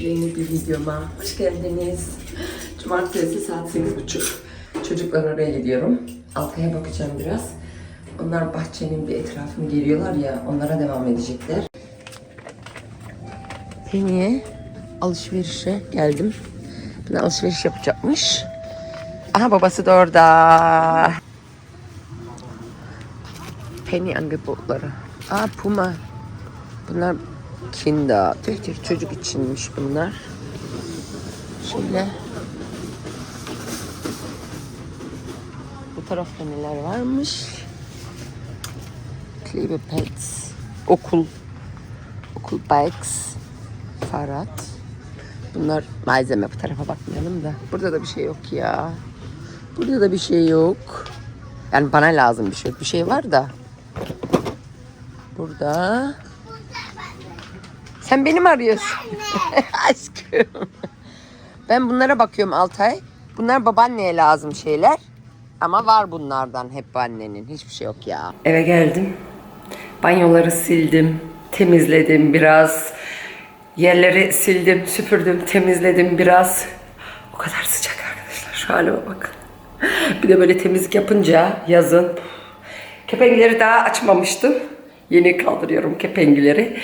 Yeni bir videoma hoş geldiniz. Cumartesi saat 8.30. Çocuklar oraya gidiyorum. Altaya bakacağım biraz. Onlar bahçenin bir etrafını geliyorlar ya onlara devam edecekler. Penny'e alışverişe geldim. Buna alışveriş yapacakmış. Aha babası da orada. Penny Angebotları. Aa Puma. Bunlar Kinder. Tüh tüh çocuk içinmiş bunlar. Şöyle. Bu tarafta neler varmış? Klebe Pets. Okul. Okul bikes. Fahrrad. Bunlar malzeme bu tarafa bakmayalım da. Burada da bir şey yok ya. Burada da bir şey yok. Yani bana lazım bir şey. Bir şey var da. Burada. Sen beni mi arıyorsun? Aşkım. Ben bunlara bakıyorum Altay. Bunlar babaanneye lazım şeyler. Ama var bunlardan hep annenin. Hiçbir şey yok ya. Eve geldim. Banyoları sildim. Temizledim biraz. Yerleri sildim, süpürdüm, temizledim biraz. O kadar sıcak arkadaşlar. Şu halime bakın. Bir de böyle temizlik yapınca yazın. Kepengileri daha açmamıştım. Yeni kaldırıyorum kepengileri.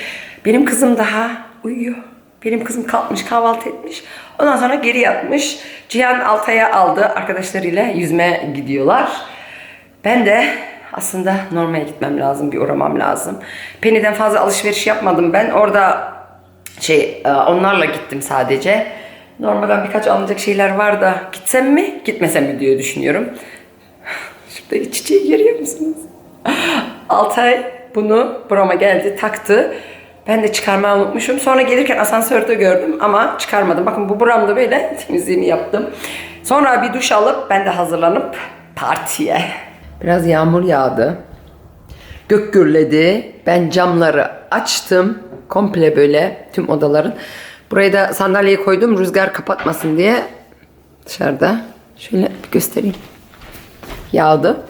Benim kızım daha uyuyor. Benim kızım kalkmış kahvaltı etmiş. Ondan sonra geri yatmış. Cihan Altay'a aldı. Arkadaşlarıyla yüzme gidiyorlar. Ben de aslında normale gitmem lazım. Bir uğramam lazım. Penny'den fazla alışveriş yapmadım ben. Orada şey e, onlarla gittim sadece. Normalden birkaç alınacak şeyler var da gitsem mi gitmesem mi diye düşünüyorum. Şuradaki çiçeği görüyor musunuz? Altay bunu burama geldi taktı. Ben de çıkarmayı unutmuşum. Sonra gelirken asansörde gördüm ama çıkarmadım. Bakın bu buramda böyle temizliğini yaptım. Sonra bir duş alıp ben de hazırlanıp partiye. Biraz yağmur yağdı. Gök gürledi. Ben camları açtım. Komple böyle tüm odaların. Buraya da sandalyeyi koydum rüzgar kapatmasın diye. Dışarıda. Şöyle bir göstereyim. Yağdı.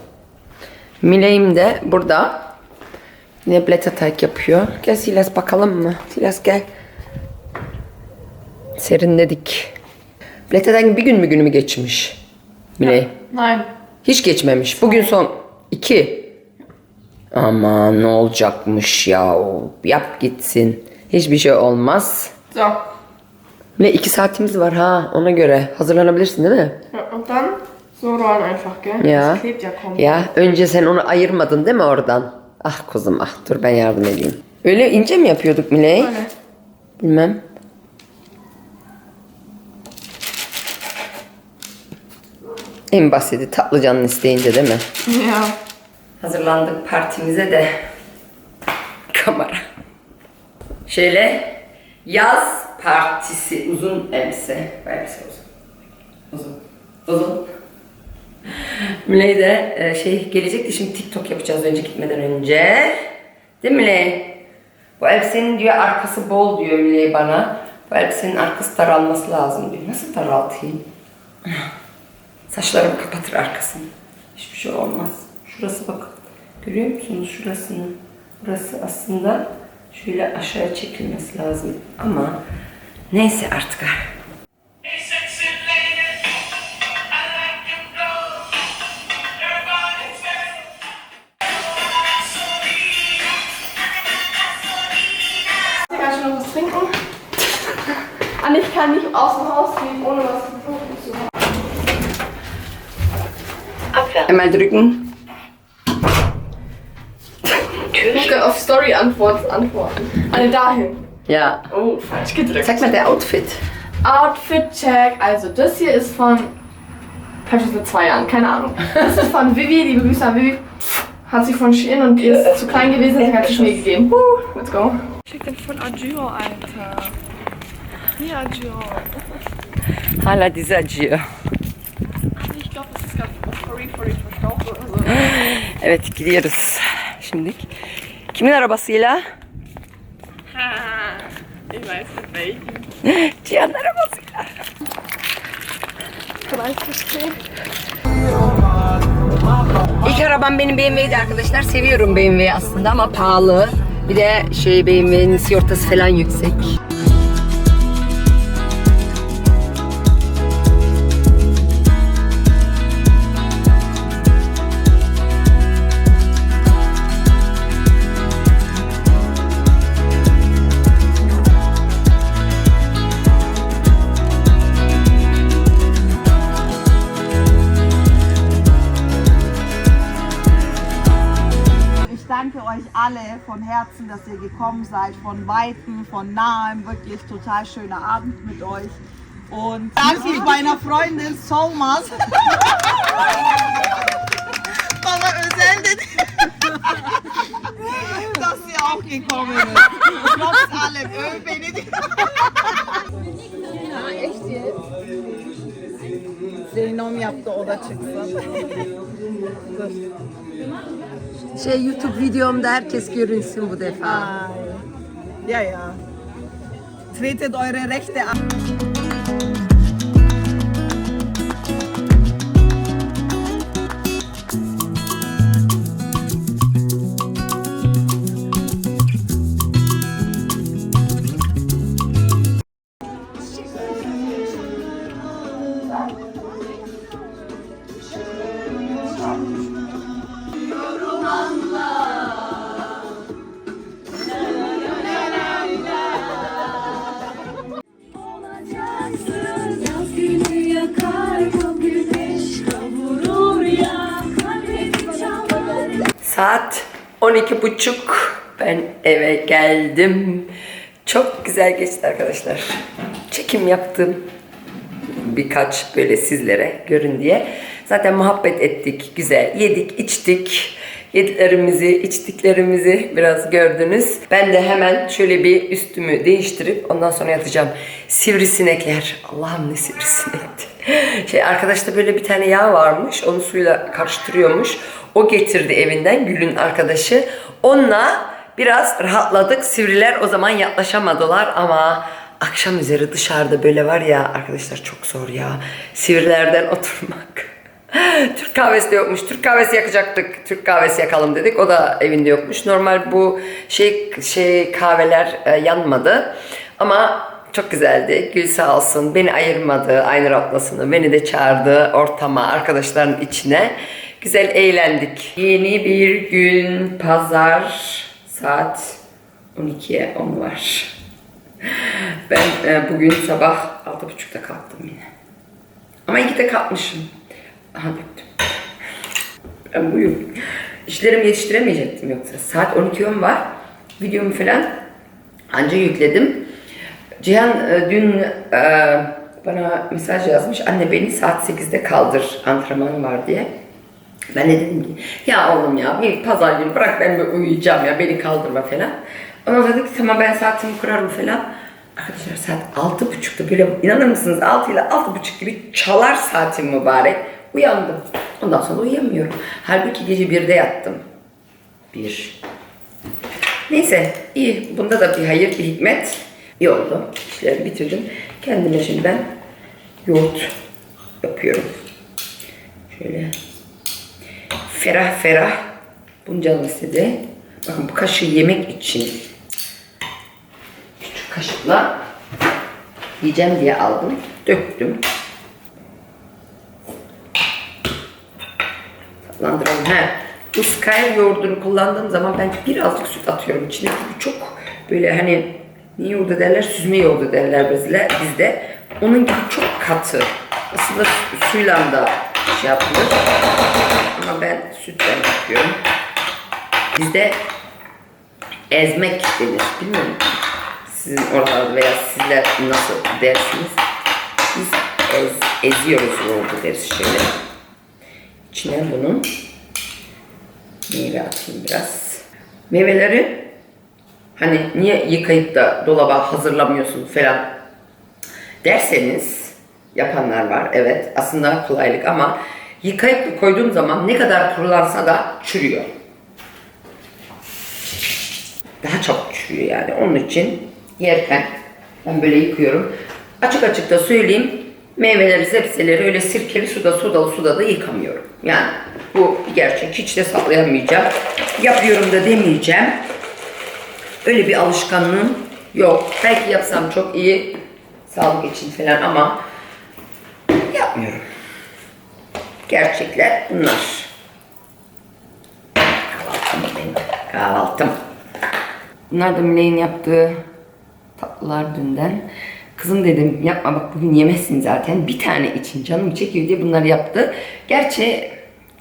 Mileyim de burada. Yine blätterteig yapıyor. Gel Silas bakalım mı? Silas gel. Serinledik. Blätterteig bir gün mü günümü geçmiş? Miley. Nein. Hiç geçmemiş. Bugün son iki. Ama ne olacakmış ya. Yap gitsin. Hiçbir şey olmaz. So. Ne iki saatimiz var ha ona göre. Hazırlanabilirsin değil mi? Dann so rollen einfach, gell? Ja. Das klebt ja kaum. Ya önce sen onu ayırmadın değil mi oradan? Ah kuzum ah dur ben yardım edeyim. Öyle ince mi yapıyorduk Miley? Öyle. Bilmem. En basiti tatlı canın isteyince değil mi? Ja. Hazırlandık partimize de. Kamera. Şöyle yaz partisi uzun elbise. Elbise uzun. Uzun. Uzun. Müley de e, şey gelecekti şimdi TikTok yapacağız önce gitmeden önce. Değil mi Müley? Bu elbisenin diyor arkası bol diyor Müley bana. Bu elbisenin arkası daralması lazım diyor. Nasıl daraltayım? Saçlarımı kapatır arkasını. Hiçbir şey olmaz. Şurası bakın. Görüyor musunuz şurasını? Burası aslında şöyle aşağı çekilmesi lazım. Ama neyse artık. Anne, ich kann nicht aus dem Haus gehen, ohne was getrunken zu haben. Einmal drücken. Gucke auf Story antworten, antworten. Anne, dahin. Ja. Oh, falsch gedrückt. Zeig mal der Outfit. Outfit check. Also, das hier ist von. Vielleicht mit zwei Jahren, keine Ahnung. Das ist von Vivi, liebe Grüße an Vivi. Hat sie von Shein und die ist zu klein gewesen, deswegen hat sie Schnee gegeben. Woo, let's go. Schick den von Agio, Alter. Hier, Agio. Hala dizi acıyor. Evet gidiyoruz. Şimdi kimin arabasıyla? Ich weiß nicht welchen. Cihan arabasıyla. İlk arabam benim BMW'ydi arkadaşlar. Seviyorum BMW'yi aslında ama pahalı. Bir de şey BMW'nin sigortası falan yüksek. Herzen, dass ihr gekommen seid, von Weitem, von Nahem. Wirklich total schöner Abend mit euch. Und danke ich meiner Freundin Solmas. Bana özel dedi. dass sie auch gekommen ist. Trotz allem, öv beni diyor. Zeynom yaptı o da çıksın. Şey YouTube videomda herkes görünsün bu defa. Ay. Ja, ja. Tretet eure Rechte an. Saat 12 buçuk. Ben eve geldim. Çok güzel geçti arkadaşlar. Çekim yaptım. Birkaç böyle sizlere görün diye. Zaten muhabbet ettik. Güzel. Yedik, içtik. Yediklerimizi, içtiklerimizi biraz gördünüz. Ben de hemen şöyle bir üstümü değiştirip ondan sonra yatacağım. Sivrisinekler. Allah'ım ne sivrisinekti. Şey arkadaşta böyle bir tane yağ varmış. Onu suyla karıştırıyormuş. O getirdi evinden Gül'ün arkadaşı. Onunla biraz rahatladık. Sivriler o zaman yaklaşamadılar ama akşam üzeri dışarıda böyle var ya arkadaşlar çok zor ya. Sivrilerden oturmak. Türk kahvesi de yokmuş. Türk kahvesi yakacaktık. Türk kahvesi yakalım dedik. O da evinde yokmuş. Normal bu şey şey kahveler e, yanmadı. Ama çok güzeldi. Gül sağ olsun. Beni ayırmadı. Aynı rotlasını. Beni de çağırdı ortama, arkadaşların içine. Güzel eğlendik. Yeni bir gün. Pazar. Saat 12'ye 10 var. Ben e, bugün sabah 6.30'da kalktım yine. Ama iyi de kalkmışım. Aha döktüm. Ben buyum. İşlerimi yetiştiremeyecektim yoksa. Saat 12.10 var. Videomu falan anca yükledim. Cihan e, dün e, bana mesaj yazmış. Anne beni saat 8'de kaldır antrenmanım var diye. Ben de dedim ki ya oğlum ya bir pazar günü bırak ben bir uyuyacağım ya beni kaldırma falan. Ona dedi ki tamam ben saatimi kurarım falan. Arkadaşlar saat altı buçukta böyle inanır mısınız altı ile altı buçuk gibi çalar saatim mübarek. Uyandım. Ondan sonra uyuyamıyorum. Halbuki gece birde yattım. Bir. Neyse iyi. Bunda da bir hayır bir hikmet. İyi oldu. İşleri bitirdim. Kendime şimdi ben yoğurt yapıyorum. Şöyle ferah ferah bunu canım istedi. Bakın bu kaşığı yemek için küçük kaşıkla yiyeceğim diye aldım. Döktüm. Tatlandıralım. He. Skyr yoğurdunu kullandığım zaman ben birazcık süt atıyorum içine. Çünkü çok böyle hani ne yoğurdu derler? Süzme yoğurdu derler bizde. bizde. Onun gibi çok katı. Aslında su- suyla da şey yapılır. Ama ben sütten yapıyorum. Bizde ezmek denir. Bilmiyorum sizin oralarda veya sizler nasıl dersiniz. Biz ez, eziyoruz yoğurdu deriz şöyle. İçine bunun meyve atayım biraz. Meyveleri hani niye yıkayıp da dolaba hazırlamıyorsun falan derseniz yapanlar var evet aslında kolaylık ama yıkayıp koyduğum zaman ne kadar kurulansa da çürüyor. Daha çabuk çürüyor yani onun için yerken ben böyle yıkıyorum. Açık açık da söyleyeyim meyveleri sebzeleri öyle sirkeli suda sodalı suda da yıkamıyorum. Yani bu bir gerçek hiç de saklayamayacağım. Yapıyorum da demeyeceğim. Öyle bir alışkanlığım yok. Belki yapsam çok iyi sağlık için falan ama yapmıyorum. Gerçekler bunlar. Kahvaltım benim. Kahvaltım. Bunlar da Mine'nin yaptığı tatlılar dünden. Kızım dedim yapma bak bugün yemezsin zaten. Bir tane için canım çekiyor diye bunları yaptı. Gerçi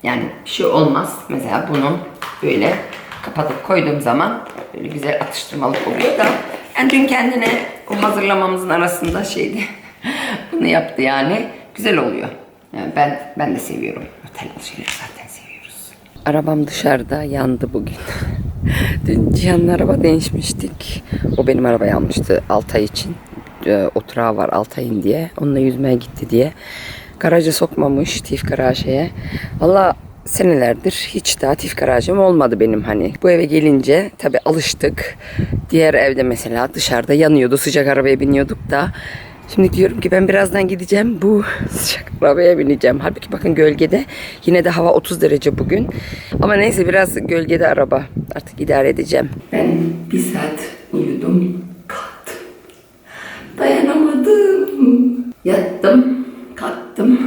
yani bir şey olmaz. Mesela bunun böyle kapatıp koyduğum zaman böyle güzel atıştırmalık oluyor da yani dün kendine o hazırlamamızın arasında şeydi bunu yaptı yani güzel oluyor. Yani ben ben de seviyorum. Otel şeyleri zaten seviyoruz. Arabam dışarıda yandı bugün. Dün Cihan'la araba değişmiştik. O benim arabayı almıştı 6 ay için. Ee, oturağı var 6 ayın diye. Onunla yüzmeye gitti diye. Garaja sokmamış tif garaje. Valla senelerdir hiç daha tif garajım olmadı benim hani. Bu eve gelince tabi alıştık. Diğer evde mesela dışarıda yanıyordu sıcak arabaya biniyorduk da. Şimdi diyorum ki ben birazdan gideceğim bu sıcak arabaya bineceğim. Halbuki bakın gölgede yine de hava 30 derece bugün. Ama neyse biraz gölgede araba artık idare edeceğim. Ben bir saat uyudum kalktım. Dayanamadım. Yattım kalktım.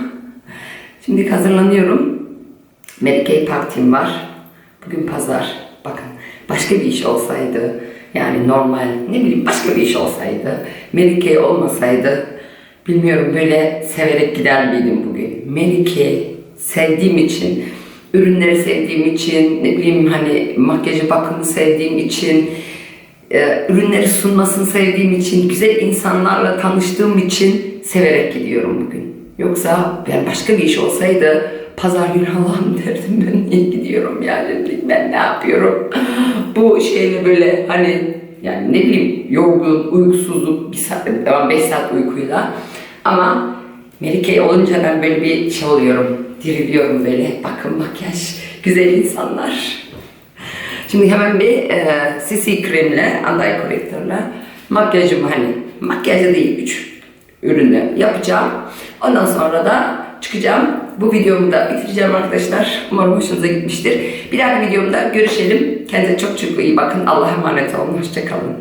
Şimdi hazırlanıyorum. Mary Kay partim var. Bugün pazar. Bakın başka bir iş olsaydı yani normal ne bileyim başka bir iş olsaydı Mary olmasaydı bilmiyorum böyle severek gider miydim bugün. Mary sevdiğim için ürünleri sevdiğim için ne bileyim hani makyajı bakımı sevdiğim için e, ürünleri sunmasını sevdiğim için, güzel insanlarla tanıştığım için severek gidiyorum bugün. Yoksa ben başka bir iş olsaydı pazar günü Allah'ım derdim ben niye gidiyorum yani ben ne yapıyorum bu şeyle böyle hani yani ne bileyim yorgun, uykusuzluk, bir saat, devam 5 saat uykuyla ama Melike olunca ben böyle bir şey oluyorum, diriliyorum böyle bakın makyaj, güzel insanlar. Şimdi hemen bir e, CC kremle, anday korektörle makyajımı hani makyajı değil üç ürünü yapacağım. Ondan sonra da çıkacağım. Bu videomu da bitireceğim arkadaşlar. Umarım hoşunuza gitmiştir. Bir dahaki videomda görüşelim. Kendinize çok çok iyi bakın. Allah'a emanet olun. Hoşçakalın.